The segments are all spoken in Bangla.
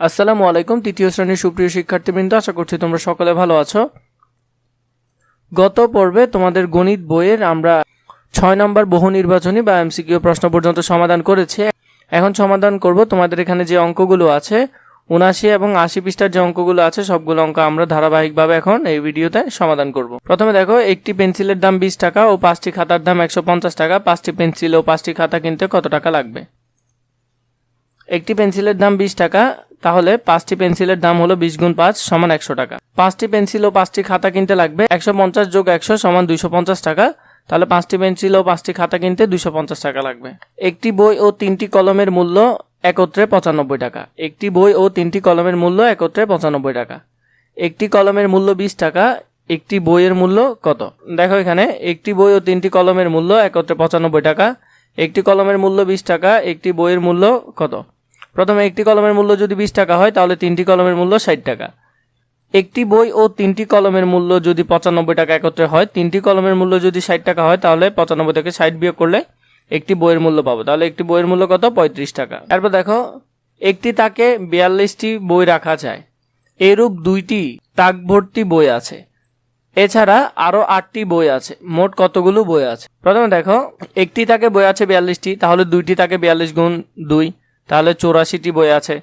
আসসালামু আলাইকুম, তৃতীয় শ্রেণির সুপ্রিয় শিক্ষার্থীবৃন্দ, আশা করছি তোমরা সকলে ভালো আছো। গত পর্বে তোমাদের গণিত বইয়ের আমরা ছয় নম্বর বহু নির্বাচনী বা এমসিকিউ প্রশ্ন পর্যন্ত সমাধান করেছি। এখন সমাধান করব তোমাদের এখানে যে অঙ্কগুলো আছে উনাশি এবং আশি পৃষ্ঠার যে অঙ্কগুলো আছে, সবগুলো অঙ্ক আমরা ধারাবাহিকভাবে এখন এই ভিডিওতে সমাধান করব। প্রথমে দেখো, একটি পেন্সিলের দাম বিশ টাকা ও পাঁচটি খাতার দাম একশো পঞ্চাশ টাকা। পাঁচটি পেন্সিল ও পাঁচটি খাতা কিনতে কত টাকা লাগবে? একটি পেন্সিলের দাম বিশ টাকা তাহলে পাঁচটি পেন্সিলের দাম হলো বিশ গুণ পাঁচ সমান একশো টাকা। পাঁচটি পেন্সিল ও পাঁচটি খাতা কিনতে লাগবে একশো পঞ্চাশ যোগ একশো সমান দুইশো পঞ্চাশ টাকা। তাহলে পাঁচটি পেন্সিল ও পাঁচটি খাতা কিনতে দুইশো পঞ্চাশ টাকা লাগবে। একটি বই ও তিনটি কলমের মূল্য একত্রে পঁচানব্বই টাকা। একটি বই ও তিনটি কলমের মূল্য একত্রে পঁচানব্বই টাকা। একটি কলমের মূল্য বিশ টাকা, একটি বইয়ের মূল্য কত? দেখো এখানে, একটি বই ও তিনটি কলমের মূল্য একত্রে পঁচানব্বই টাকা, একটি কলমের মূল্য বিশ টাকা, একটি বইয়ের মূল্য কত? প্রথমে একটি কলমের মূল্য যদি বিশ টাকা হয়, তাহলে তিনটি কলমের মূল্য ষাট টাকা। একটি বই ও তিনটি কলমের মূল্য যদি পঁচানব্বই টাকা একত্রে হয়, তিনটি কলমের মূল্য যদি ষাট টাকা হয়, তাহলে পঁচানব্বই থেকে ষাট বিয়োগ করলে একটি বইয়ের মূল্য পাবো। তাহলে একটি বইয়ের মূল্য কত? পঁয়ত্রিশ টাকা। তারপর দেখো, একটি তাকে বিয়াল্লিশটি বই রাখা যায়। এরূপ দুইটি তাক ভর্তি বই আছে। এছাড়া আরও আটটি বই আছে। মোট কতগুলো বই আছে? প্রথমে দেখো, একটি তাকে বই আছে বিয়াল্লিশটি, তাহলে দুইটি তাকে বিয়াল্লিশ গুণ দুই। তাহলে চৌরাশিটি বই আছে।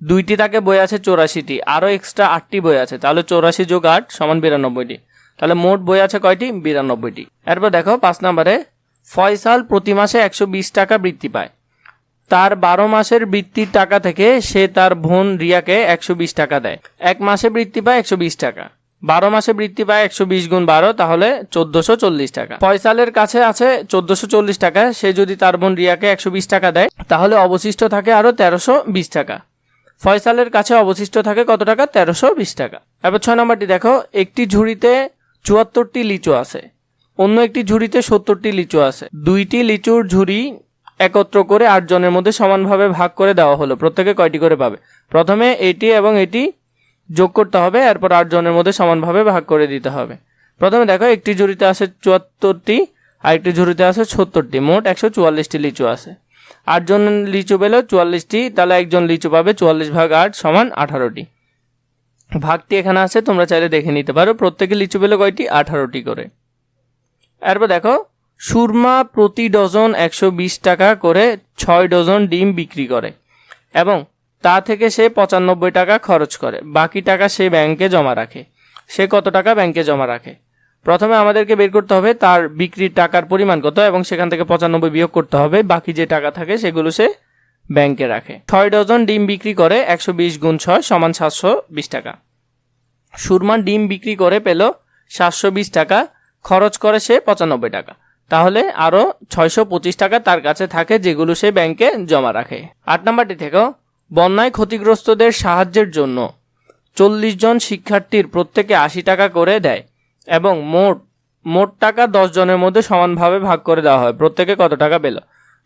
দুইটি তাকে বই আছে চৌরাশিটি, আরও এক্সট্রা আটটি বই আছে। তাহলে চৌরাশি যোগ আট সমান বিরানব্বইটি। তাহলে মোট বই আছে কয়টি? বিরানব্বইটি। এরপর দেখো পাঁচ নম্বরে, ফয়সাল প্রতি মাসে একশো বিশ টাকা বৃত্তি পায়। তার বারো মাসের বৃত্তির টাকা থেকে সে তার বোন রিয়াকে একশো বিশ টাকা দেয়। এক মাসে বৃত্তি পায় একশো বিশ টাকা। বারো মাসে বৃত্তি পায় একশো বিশ গুণ বারো, তাহলে চোদ্দশো চল্লিশ টাকা। ফয়সালের কাছে আছে চোদ্দশো চল্লিশ টাকা, সে যদি তার বোন রিয়াকে একশো বিশ টাকা দেয়, তাহলে অবশিষ্ট থাকে আরও তেরোশো বিশ টাকা। ফয়সালের কাছে অবশিষ্ট থাকে কত টাকা? তেরোশো বিশ টাকা। এবার ছয় নম্বরটি দেখো, একটি ঝুড়িতে চুয়াত্তরটি লিচু আছে, অন্য একটি ঝুড়িতে সত্তরটি লিচু আছে। দুইটি লিচুর ঝুড়ি একত্র করে আটজনের মধ্যে সমানভাবে ভাগ করে দেওয়া হলো, প্রত্যেকে কয়টি করে পাবে? প্রথমে এটি এবং এটি যোগ করতে হবে, এরপর আট জনের মধ্যে সমানভাবে ভাগ করে দিতে হবে। প্রথমে দেখো, একটি ঝুড়িতে আছে চুয়াত্তরটি আর একটি ঝুড়িতে আছে সত্তরটি, মোট একশো চুয়াল্লিশটি লিচু আছে। আটজন লিচু পেলে চুয়াল্লিশটি, তাহলে একজন লিচু পাবে চুয়াল্লিশ ভাগ আট সমান আঠারোটি। ভাগটি এখানে আছে, তোমরা চাইলে দেখে নিতে পারো, প্রত্যেকে লিচু পেলে কয়টি? আঠারোটি করে। এরপর দেখো, সুরমা প্রতি ডজন একশো বিশ টাকা করে ছয় ডজন ডিম বিক্রি করে। এবং তা থেকে সে পঁচানব্বই টাকা খরচ করে। বাকি টাকা সে ব্যাংকে জমা রাখে। সে কত টাকা ব্যাংকে জমা রাখে? প্রথমে আমাদেরকে বের করতে হবে তার বিক্রির টাকার পরিমাণ কত এবং সেখান থেকে পঁচানব্বই বিয়োগ করতে হবে। বাকি যে টাকা থাকে সেগুলো সে ব্যাংকে রাখে। ছয় ডজন ডিম বিক্রি করে একশো বিশ গুণ ছয় সমান সাতশো বিশ টাকা। সুরমা ডিম বিক্রি করে পেল সাতশো বিশ টাকা, খরচ করে সে পঁচানব্বই টাকা। তাহলে আরও ছয়শো পঁচিশ টাকা তার কাছে থাকে যেগুলো সে ব্যাংকে জমা রাখে। আট নম্বরটি থেকেও বন্যায় ক্ষতিগ্রস্তদের সাহায্যের জন্য চল্লিশ জন শিক্ষার্থীর প্রত্যেকে আশি টাকা করে দেয় এবং মোট মোট টাকা দশ জনের মধ্যে সমানভাবে ভাগ করে দেওয়া হয়। প্রত্যেকে কত টাকা পেল?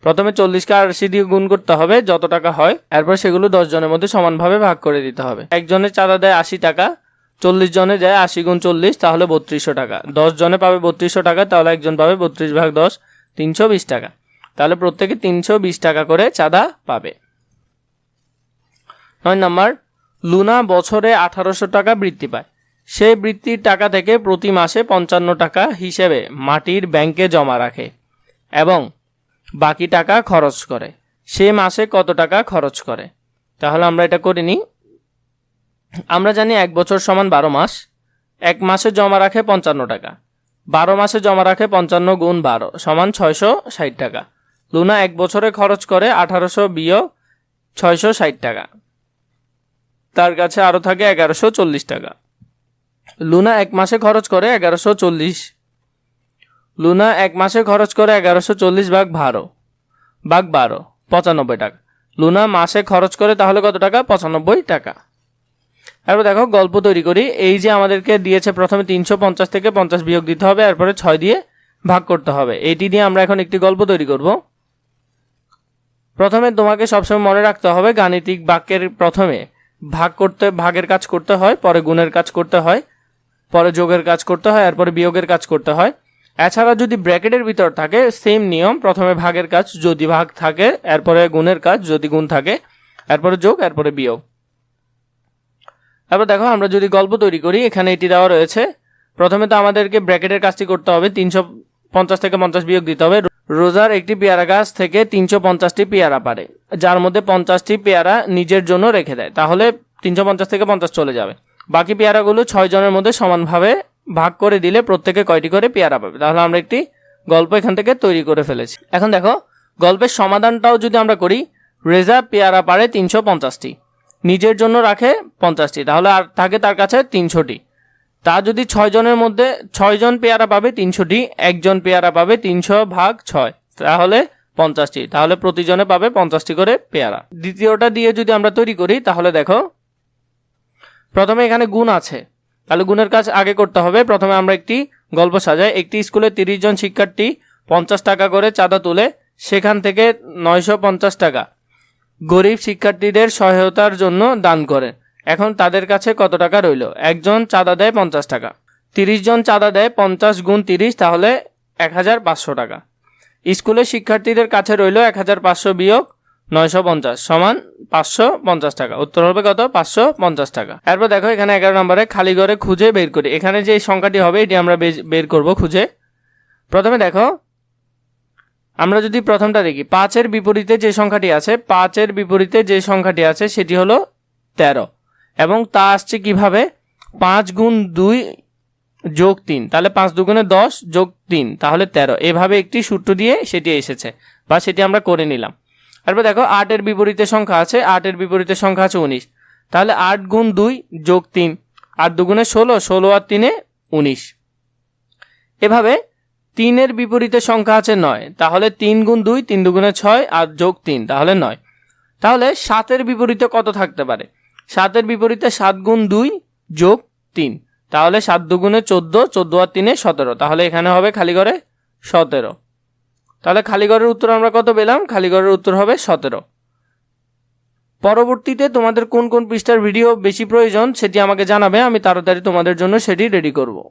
প্রথমে চল্লিশকে আশি দিয়ে গুণ করতে হবে, যত টাকা হয়, এরপর সেগুলো দশ জনের মধ্যে সমানভাবে ভাগ করে দিতে হবে। একজনের চাঁদা দেয় আশি টাকা, চল্লিশ জনে যায় আশি গুণ চল্লিশ, তাহলে বত্রিশশো টাকা। দশ জনে পাবে বত্রিশশো টাকা, তাহলে একজন পাবে বত্রিশ ভাগ দশ, তিনশো বিশ টাকা। তাহলে প্রত্যেকে তিনশো বিশ টাকা করে চাঁদা পাবে। নয় নম্বর, লুনা বছরে আঠারোশো টাকা বৃত্তি পায়। সেই বৃত্তির টাকা থেকে প্রতি মাসে পঞ্চান্ন টাকা হিসেবে মাটির ব্যাংকে জমা রাখে এবং বাকি টাকা খরচ করে। সে মাসে কত টাকা খরচ করে? তাহলে আমরা এটা করে নিই। আমরা জানি এক বছর সমান বারো মাস। এক মাসে জমা রাখে পঞ্চান্ন টাকা। বারো মাসে জমা রাখে পঞ্চান্ন গুণ বারো সমান ছয়শো ষাট টাকা। লুনা এক বছরে খরচ করে আঠারোশো বিয়োগ ছয়শো ষাট টাকা। তার কাছে আরও থাকে এগারোশো চল্লিশ টাকা। লুনা এক মাসে খরচ করে এগারোশো চল্লিশ। লুনা এক মাসে খরচ করে এগারোশো চল্লিশ ভাগ বারো ভাগ বারো, পঁচানব্বই টাকা। লুনা মাসে খরচ করে তাহলে কত টাকা? পঁচানব্বই টাকা। এরপর দেখো, গল্প তৈরি করি। এই যে আমাদেরকে দিয়েছে প্রথমে তিনশো পঞ্চাশ থেকে পঞ্চাশ বিয়োগ দিতে হবে, এরপরে ছয় দিয়ে ভাগ করতে হবে। এটি দিয়ে আমরা এখন একটি গল্প তৈরি করব। প্রথমে তোমাকে সবসময় মনে রাখতে হবে গাণিতিক বাক্যের প্রথমে। ভাগ করতে, ভাগের কাজ করতে হয়, পরে গুণের কাজ করতে হয়, পরে যোগের কাজ করতে হয় এরপরে বিয়োগের কাজ করতে হয়। এছাড়া যদি ব্র্যাকেটের ভিতর থাকে সেম নিয়ম, প্রথমে ভাগের কাজ যদি ভাগ থাকে, এরপরে গুণের কাজ যদি গুণ থাকে, এরপরে যোগ, এরপরে বিয়োগ। এবার দেখো, আমরা যদি গল্প তৈরি করি, এখানে এটি দেওয়া রয়েছে। প্রথমে তো আমাদেরকে ব্র্যাকেটের কাজটি করতে হবে, তিনশো পঞ্চাশ থেকে পঞ্চাশ বিয়োগ দিতে হবে। রোজার একটি পেয়ারা গাছ থেকে তিনশো পঞ্চাশটি পেয়ারা পারে, যার মধ্যে পঞ্চাশটি পেয়ারা নিজের জন্য রেখে দেয়, তাহলে তিনশো পঞ্চাশ থেকে পঞ্চাশ চলে যাবে। বাকি পেয়ারাগুলো ছয় জনের মধ্যে সমানভাবে ভাগ করে দিলে প্রত্যেকে কয়টি করে পেয়ারা পাবে? তাহলে আমরা একটি গল্প এখান থেকে তৈরি করে ফেলেছি। এখন দেখো, গল্পের সমাধানটাও যদি আমরা করি, রেজা পেয়ারা পারে তিনশো পঞ্চাশটি, নিজের জন্য রাখে পঞ্চাশটি, তাহলে আর থাকে তার কাছে তিনশোটি। তা যদি ছয় জনের মধ্যে ছয় জন পেয়ারা পাবে তিনশোটি, একজন পেয়ারা পাবে তিনশো ভাগ ছয়, তাহলে পঞ্চাশটি। তাহলে প্রতিজনে পাবে পঞ্চাশটি করে পেয়ারা। দ্বিতীয়টা দিয়ে যদি আমরা তৈরি করি, তাহলে দেখো, প্রথমে এখানে গুণ আছে। তাহলে গুণের কাজ আগে করতে হবে। প্রথমে আমরা একটি গল্প সাজাই। একটি স্কুলে তিরিশ জন শিক্ষার্থী পঞ্চাশ টাকা করে চাঁদা তুলে, সেখান থেকে নয়শো পঞ্চাশ টাকা গরিব শিক্ষার্থীদের সহায়তার জন্য দান করেন এখন তাদের কাছে কত টাকা রইল? একজন চাঁদা দেয় পঞ্চাশ টাকা। তিরিশ জন চাঁদা দেয় পঞ্চাশ গুণ তিরিশ, তাহলে এক হাজার পাঁচশো টাকা। স্কুলের শিক্ষার্থীদের কাছে রইল এক হাজার পাঁচশো বিয়োগ নয়শো পঞ্চাশ সমান পাঁচশো পঞ্চাশ টাকা। উত্তর হবে কত? পাঁচশো পঞ্চাশ টাকা। এরপর দেখো এখানে এগারো নম্বরে খালি ঘরে খুঁজে বের করি। এখানে যে সংখ্যাটি হবে, এটি আমরা বের করব খুঁজে। প্রথমে দেখো, আমরা যদি প্রথমটা দেখি, পাঁচের বিপরীতে যে সংখ্যাটি আছে, পাঁচের বিপরীতে যে সংখ্যাটি আছে, সেটি হলো তেরো। এবং তা আসছে কীভাবে? পাঁচ গুণ দুই যোগ তিন। তাহলে পাঁচ দুগুণে দশ যোগ তিন, তাহলে তেরো। এভাবে একটি সূত্র দিয়ে সেটি এসেছে, বা সেটি আমরা করে নিলাম। তারপর দেখো, আটের বিপরীতে সংখ্যা আছে, আটের বিপরীতে সংখ্যা আছে উনিশ। তাহলে আট গুণ দুই যোগ তিন, আট দুগুণে ষোলো ষোলো আর তিনে উনিশ। এভাবে তিনের বিপরীতে সংখ্যা আছে নয়, তাহলে তিন গুণ দুই, তিন দুগুণে ছয় আর যোগ তিন, তাহলে নয়। তাহলে সাতের বিপরীতে কত থাকতে পারে? সাতের বিপরীতে সাত গুণ দুই যোগ তিন। তাহলে সাত দুগুণে চোদ্দ চোদ্দ আর তিনে সতেরো। তাহলে এখানে হবে খালি ঘরে সতেরো। তাহলে খালি ঘরের উত্তর আমরা কত পেলাম? খালি ঘরের উত্তর হবে সতেরো। পরবর্তীতে তোমাদের কোন কোন পৃষ্ঠার ভিডিও বেশি প্রয়োজন সেটি আমাকে জানাবে, আমি তাড়াতাড়ি তোমাদের জন্য সেটি রেডি করব।